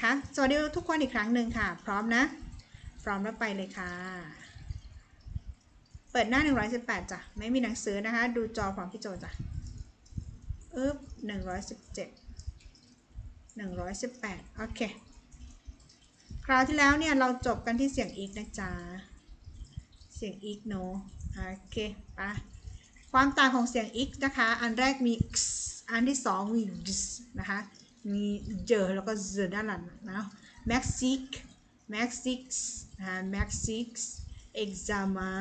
นะคะ สวัสดีทุกคนอีกครั้งหนึ่งค่ะ พร้อมนะ พร้อมแล้วไปเลยค่ะ เปิดหน้า 118จ้ะ ไม่มีหนังสือนะคะ ดูจอพร้อมพี่โจจ้ะอึ๊บ117 118 โอเค คราวที่แล้วเนี่ยเราจบกันที่เสียงอีกนะจ๊ะ เสียงอีกโน โอเคไปความต่างของเสียงอีกนะคะ อันแรกมี x อันที่สองมี s นะคะ มีเจอแล้วก็ z ด้านหลังนะ Mexic Mexic นะคะ Mexic exama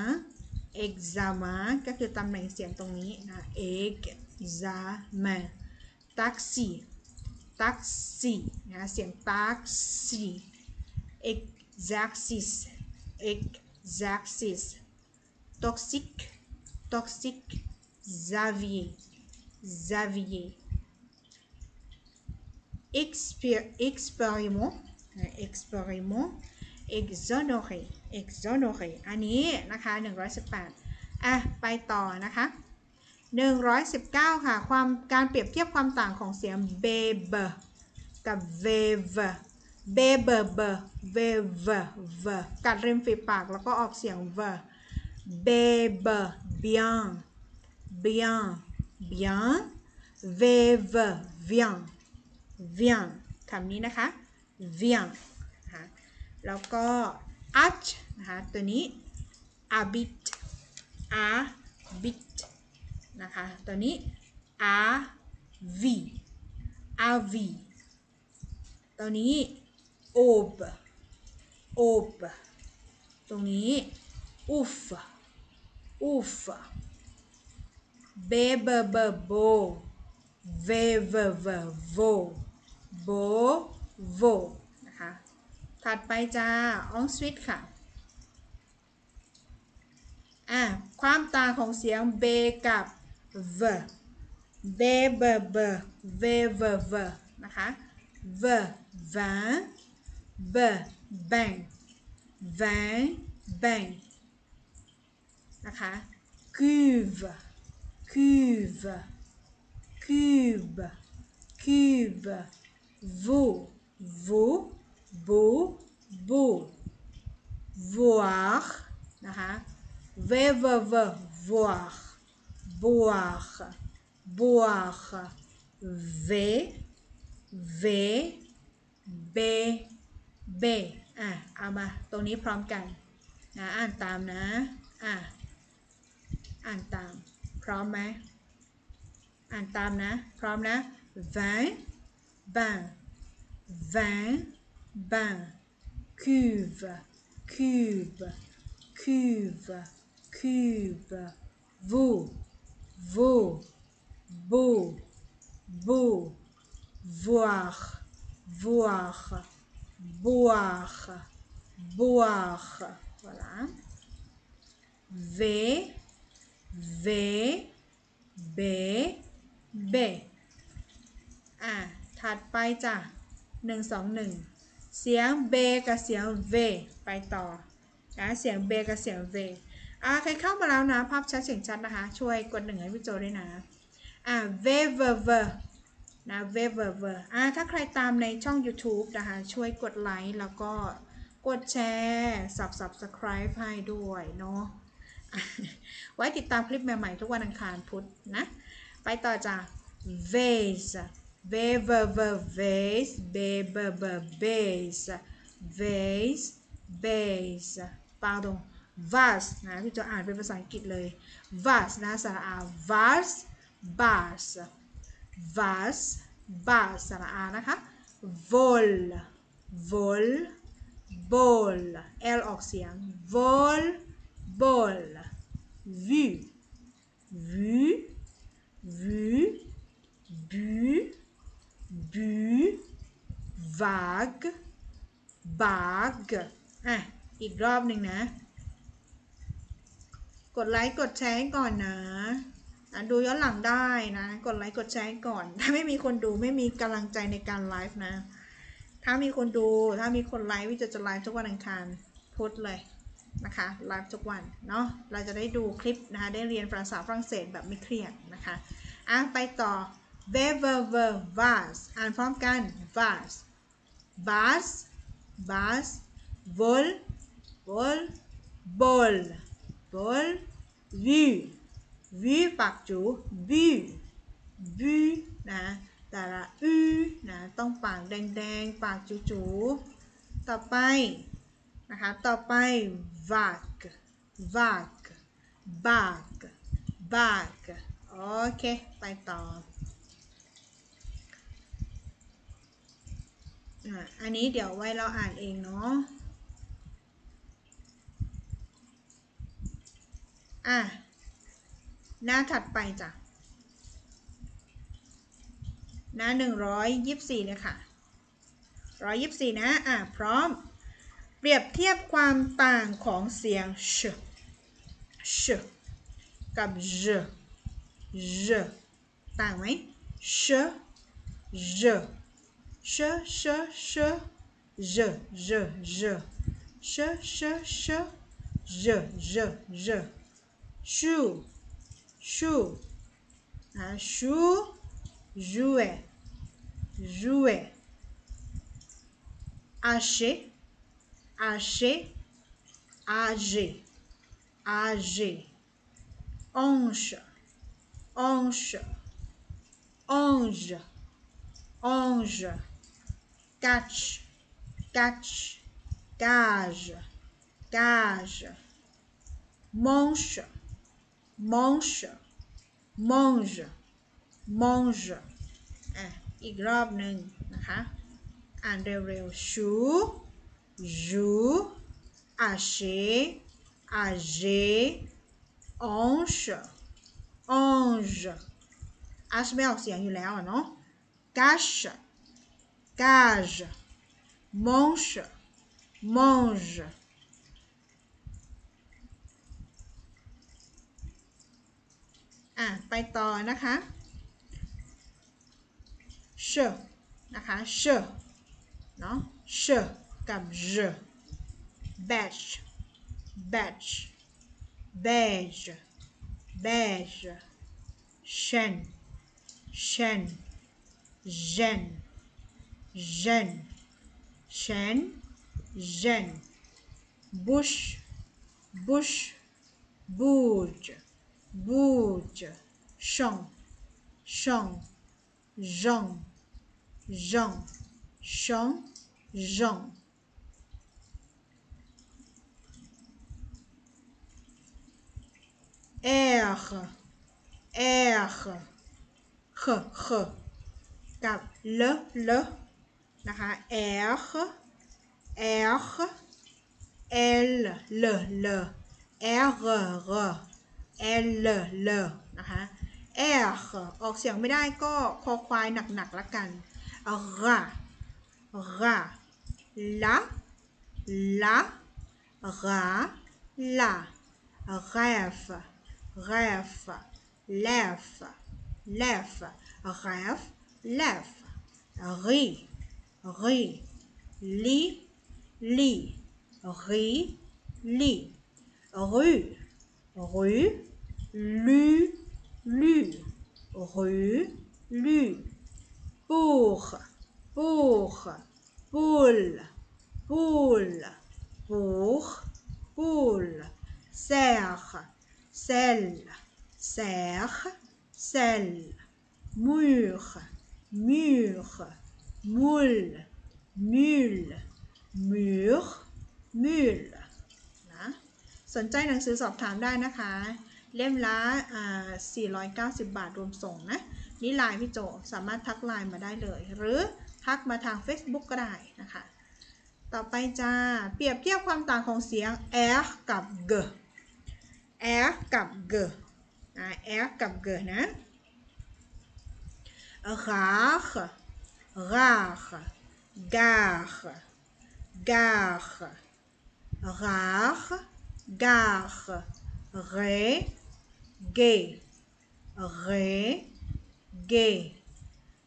exama ก็คือตำแหน่งเสียงตรงนี้นะ Exam taxi taxi นะเสียง taxi exercise exercise toxic toxic Xavier Xavier นนี้นะคะ 118 อะ ไปต่อนะคะ 119 ค่ะ ความการเปรียบเทียบความต่างของเสียง b e b กับ v e v b e b b v e v v กัดริมฝีปากแล้วก็ออกเสียง v b e b bien bien bien v e v vient คำนี้นะคะ vient นะคะแล้วก็ ach นะคะตัวนี้ habit habit นะคะตัวนี้ a v a v ตัวนี้ ob ob ตรงนี้ uf uf b b b bo v v v vo bo vo นะคะ ถัดไปจ้า on switch ค่ะอะ ความต่างของเสียงเบกับ v เบเบเบเวเวเวนะคะ v vin b bang vin bang นะคะ cuve cuve cube cube veau veau beau beau voir นะคะ v v v voir boire boire v v b b อะเอามาตรงนี้พร้อมกันนะอ่านตามนะอะอ่านตาม พร้อมไหมอ่านตามนะ พร้อมนะ vin bain vin bain cuve cube cuve cube vous vous beau beau voir voir boire boire voilà. V v b b อ่ะ ถัดไปจ้ะหนึ่งสองหนึ่งเสียงเบกับเสียงเวไปต่อนะเสียงเบกับเสียงเวอะใครเข้ามาแล้วนะภาพชัดเสียงชัดนะคะ ช่วยกดหนึ่งให้พี่โจด้วยนะอะเวเวเวนะเวเวเวอะถ้าใครตามในช่อง YouTube นะคะ ช่วยกดไลค์แล้วก็กดแชร์สับ subscribe ให้ด้วยเนาะไว้ติดตามคลิปใหม่ ๆ ทุกวันอังคารพุธนะ ไปต่อจ้ะ vase v v v vase b b b base vase base pardon vase นะพี่จะอ่านเป็นภาษาอังกฤษเลย vase นะสระอา vase vase vase vase สระอานะคะ vol vol bol l ออกเสียง vol bol vu vu vu bu Bu vague bag อะ อีกรอบหนึ่งนะ กดไลค์กดแชร์ก่อนนะอะดูย้อนหลังได้นะ กดไลค์กดแชร์ก่อน ถ้าไม่มีคนดูไม่มีกำลังใจในการไลฟ์นะ ถ้ามีคนดูถ้ามีคนไลฟ์วิจะจะไลฟ์ทุกวันอังคารพุธเลยนะคะไลฟ์ทุกวันเนาะเราจะได้ดูคลิปนะคะ ได้เรียนภาษาฝรั่งเศสแบบไม่เครียดนะคะอะไปต่อ v e v e v vase อ่านพร้อมกัน vase bus bus vol vol bol bol vue vue ปากจู vue vue นะแต่ละอือนะต้องปากแดงๆ ปากจูๆต่อไปนะคะต่อไป vague vague bag bag โอเค ไปต่อ อะอันนี้เดี๋ยวไว้เราอ่านเองเนาะอะหน้าถัดไปจ้ะหน้าหนึ่งร้อยยี่สิบสี่เลยค่ะร้อยยี่สิบสี่นะ อะ พร้อม เปรียบเทียบความต่างของเสียง sh sh กับ j j ต่างไหม sh j sh Che, che, che, je, je, je. Che, che, che, je, je, je. Chou, chou. Un chou, jouet, jouet. Haché, haché, âgé, âgé. Onche, onche, onge, onge. Catch catch cage cage manche manche mange mange อะอีกรอบหนึ่งนะคะ อ่านเร็วๆ chou joue hacher âgé ange ange อาชไม่ออกเสียงอยู่แล้วอะ cage manche mange อ่ะ ไปต่อนะคะ เชนะคะ เชเนาะ เชกับ j batch batch beige beige chen chen jen jeune, chaîne, jeune, bouche, bouche, bouge, bouge, chant, chant, jean, jean, chant, jean. R, R, H, H, le, le, นะคะ R, R, L, L, L, R, R, L, L นะคะ R ออกเสียงไม่ได้ก็คอควายหนักๆละกัน ra ra la la ra la ref ref lef lef ref lef ri ri li li ri li. Rue rue lu lu, rue, lu, pour, pour, poule, poule, pour, poule, serre, selle, serre, selle, mur, mur, moule, mule, mur, mule นะสนใจหนังสือสอบถามได้นะคะ เล่มละ490 บาทรวมส่งนะ นี่ไลน์พี่โจสามารถทักไลน์มาได้เลย หรือทักมาทาง Facebook ก็ได้นะคะ ต่อไปจะเปรียบเทียบความต่างของเสียง r กับ g r กับ g นะ r กับ g นะ rare Rare, dagen, dagen. Rare, dagen. Re, ge. Re, ge.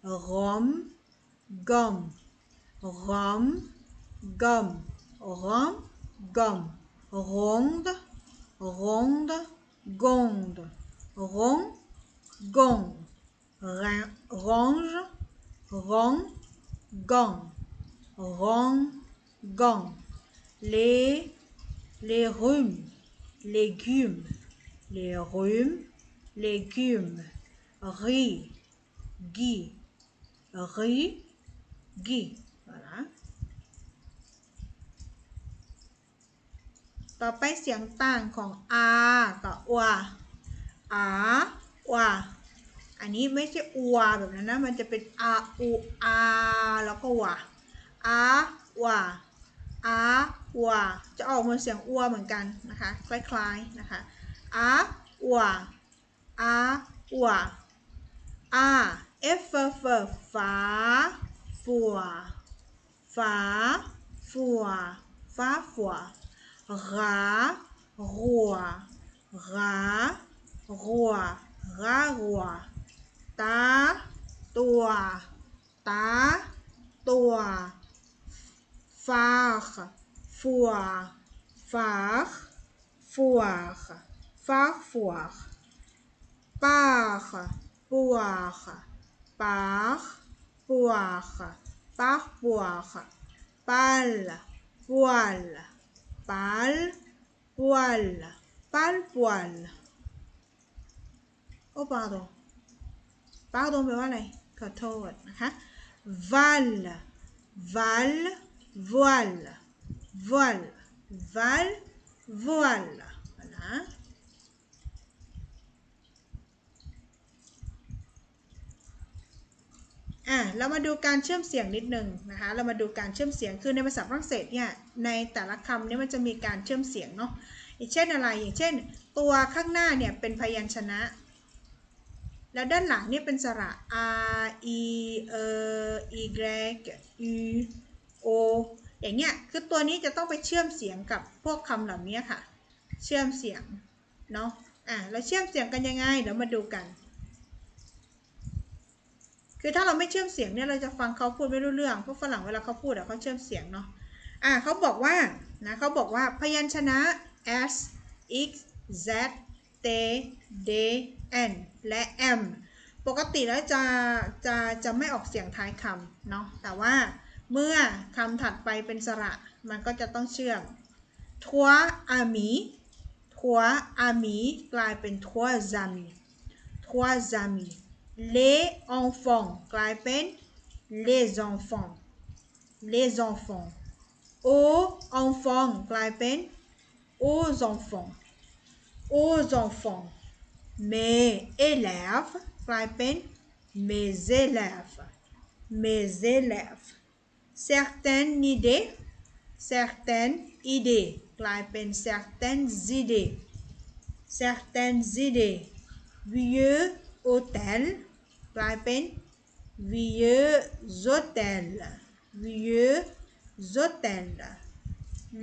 Rom, gom. Rom, gom. Rom, gom. Ronde, ronde, gonde. Rond. gong. Range, rond gond rang gant les les rhumes légumes les rhumes légumes riz gui riz gui voilà ต่อไปเสียงต่างของ r กับ w r w อันนี้ไม่ใช่อัวแบบนั้นนะ มันจะเป็น r u r แล้วก็ว r w r w จะออกเหมือนเสียงอัวเหมือนกันนะคะ คล้ายๆนะคะ r w r w r f f ฟ้าฟัวฟ้าฟัวฟ้าฟัว rat roi rat roi rat roi ตาตัว ตาตัว phare foire phare foire phare foire part poire part poire part poire pâle poil pâle poil pâle poil oh pardon pardon แปลว่าอะไร ขอโทษนะคะ val val voile voile val voile นะอะเรามาดูการเชื่อมเสียงนิดนึงนะคะ เรามาดูการเชื่อมเสียง คือในภาษาฝรั่งเศสเนี่ย ในแต่ละคำเนี่ยมันจะมีการเชื่อมเสียงเนาะ อย่างเช่นอะไร อย่างเช่น ตัวข้างหน้าเนี่ยเป็นพยัญชนะ แล้วด้านหลังเนี่ยเป็นสระ r e e y u o อย่างเงี้ย คือตัวนี้จะต้องไปเชื่อมเสียงกับพวกคำเหล่านี้ค่ะ เชื่อมเสียง เนาะ อะเราเชื่อมเสียงกันยังไง เดี๋ยวมาดูกัน คือถ้าเราไม่เชื่อมเสียงเนี่ยเราจะฟังเขาพูดไม่รู้เรื่อง พวกฝรั่งเวลาเขาพูดอะเขาเชื่อมเสียงเนาะ อะเขาบอกว่า นะเขาบอกว่าพยัญชนะ s x z they they n และ am ปกติแล้วจะจะจะไม่ออกเสียงท้ายคำเนาะแต่ว่าเมื่อคำถัดไปเป็นสระ มันก็จะต้องเชื่อมทัวอามีทัวอามีกลายเป็นทัวซามีทัวซามีเลองฟองกลายเป็น les enfants les enfants aux enfants กลายเป็น aux enfants aux enfants mes élèves กลายเป็น mes élèves mes élèves certaines idées certaines idées กลายเป็น certaines idées certaines idées vieux hôtel กลายเป็น vieux hôtel vieux hôtel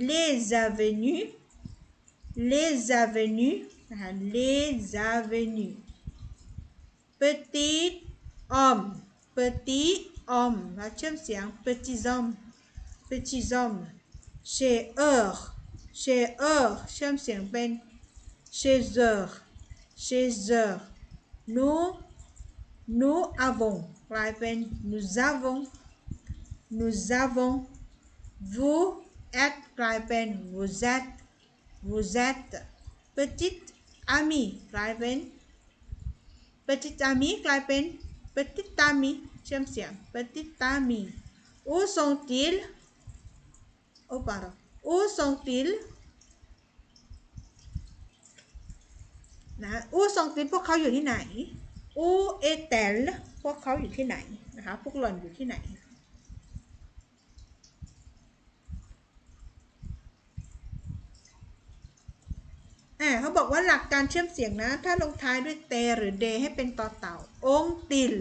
les avenues les avenues, hein, les avenues. Petit homme, petit homme, petits hommes, petits hommes. Chez eux, chez eux, chez eux, chez eux. Nous, nous avons, nous avons, nous avons. Vous êtes, vous êtes. Vous êtes petite amie กลายเป็น petite amie กลายเป็น petite amie เชื่อมเสียง petite amie où sont-ils oh pardon où sont-ils นะ où sont-ils พวกเขาอยู่ที่ไหน où est-elle พวกเขาอยู่ที่ไหนนะคะพวกหล่อนอยู่ที่ไหน เออเขาบอกว่าหลักการเชื่อมเสียงนะ ถ้าลงท้ายด้วยเตหรือเดให้เป็นต่อเต่า องติล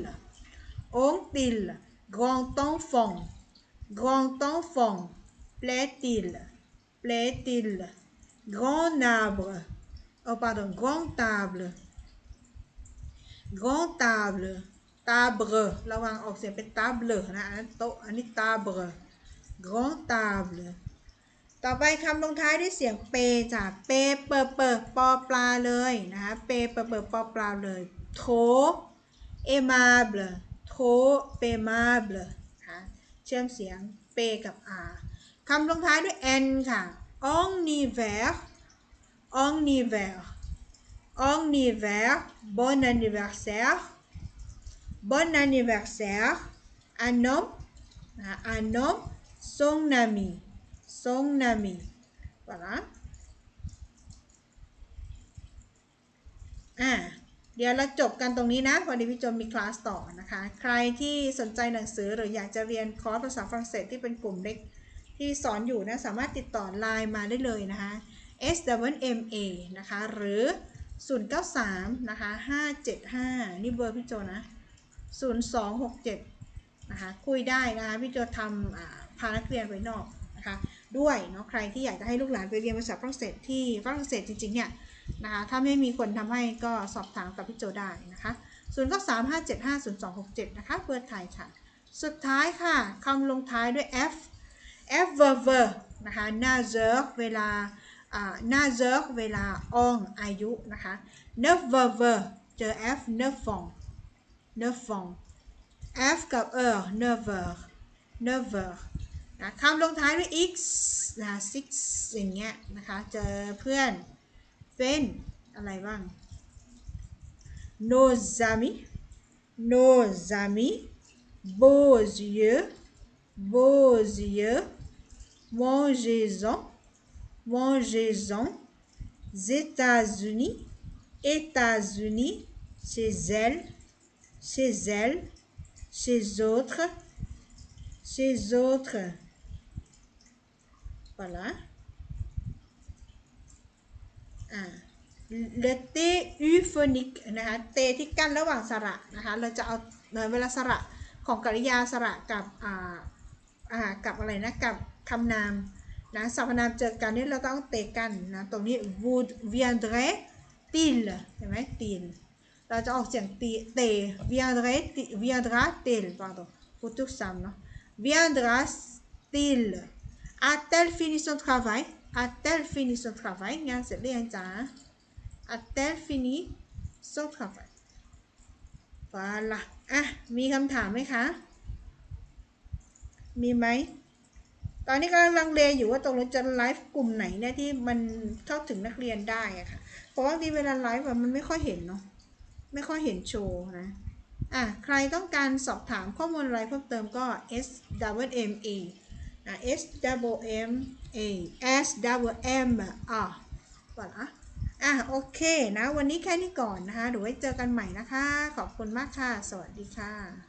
องติล กองต้องฟอง กองต้องฟอง เปลติล เปลติลกรอนา arbre oh pardon grand table grand table ระวังออกเสียงเป็น table นะอันโตอันนี้ table grand เบ ต่อไปคำลงท้ายด้วยเสียงเปจ้ะเปเปิดเปิดปอปลาเลยนะคะเปเปิดเปิดปอปลาเลยโถเอมาเบลโถเปมาเบลค่ะเชื่อมเสียงเปกับอาคำลงท้ายด้วย n ค่ะอ n n i v e r en hiver องนิเวอ bon anniversaire bon anniversaire un homme un homme son ami son ami voilà อ่าเดี๋ยวเราจบกันตรงนี้นะวันนี้พี่โจมมีคลาสต่อนะคะ ใครที่สนใจหนังสือหรืออยากจะเรียนคอร์สภาษาฝรั่งเศสที่เป็นกลุ่มเล็กที่สอนอยู่นะสามารถติดต่อไลน์มาได้เลยนะคะ S W M A นะคะ หรือ 093นะคะ575 นี่เบอร์พี่โจนะ 0267นะคะคุยได้นะคะพี่โจทำพานักเรียนไปนอกนะคะ ด้วยเนาะใครที่อยากจะให้ลูกหลานไปเรียนภาษาฝรั่งเศสที่ฝรั่งเศสจริงๆเนี่ยนะคะถ้าไม่มีคนทำให้ก็สอบถามกับพี่โจได้นะคะ0 9 3 5 7 5 0 2 6 7นะคะเบอร์ไทยค่ะ สุดท้ายค่ะคำลงท้ายด้วย f f verb นะคะ n a z e r เวลาอ่า n a z e r เวลาอองอายุนะคะ n e v verb เจอ f n e f o n n e f o n f กับ er never never นะคำลงท้ายด้วย x นะ six อย่างเงี้ยนะคะ เจอเพื่อน เป็นอะไรบ้าง nos amis nos amis beaux yeux beaux yeux mangeons mangeons États-Unis États-Unis chez elle chez elle chez autres chez autres voilà อ่า le t euphonic นะคะ เตที่กั้นระหว่างสระนะคะ เราจะเอาเอ่อเวลาสระของกริยาสระกับอ่าอ่ากับอะไรนะ กับคำนามนะสรรพนามเจอกันนี่เราต้องเตะกันนะ ตรงนี้ would viendrait il เห็นไหม til เราจะออกเสียงตีเต viendrait viendra til pardon พูดทุกซ้ำเนาะ viendra til a-t-elle fini son travail a-t-elle fini son travail งานเสร็จหรือยังจ๊ะ a-t-elle fini son travail voilà อะ มีคำถามไหมคะ มีไหม ตอนนี้กำลังลังเลอยู่ว่าตรงนี้จะไลฟ์กลุ่มไหนเนี่ยที่มันเข้าถึงนักเรียนได้อะค่ะ เพราะว่าทีเวลาไลฟ์อะมันไม่ค่อยเห็นเนาะ ไม่ค่อยเห็นโชว์นะอะ ใครต้องการสอบถามข้อมูลอะไรเพิ่มเติมก็ S W M A S W M A S W M R ก่อนนะอะโอเคนะ วันนี้แค่นี้ก่อนนะคะเดี๋ยวไว้เจอกันใหม่นะคะ ขอบคุณมากค่ะ สวัสดีค่ะ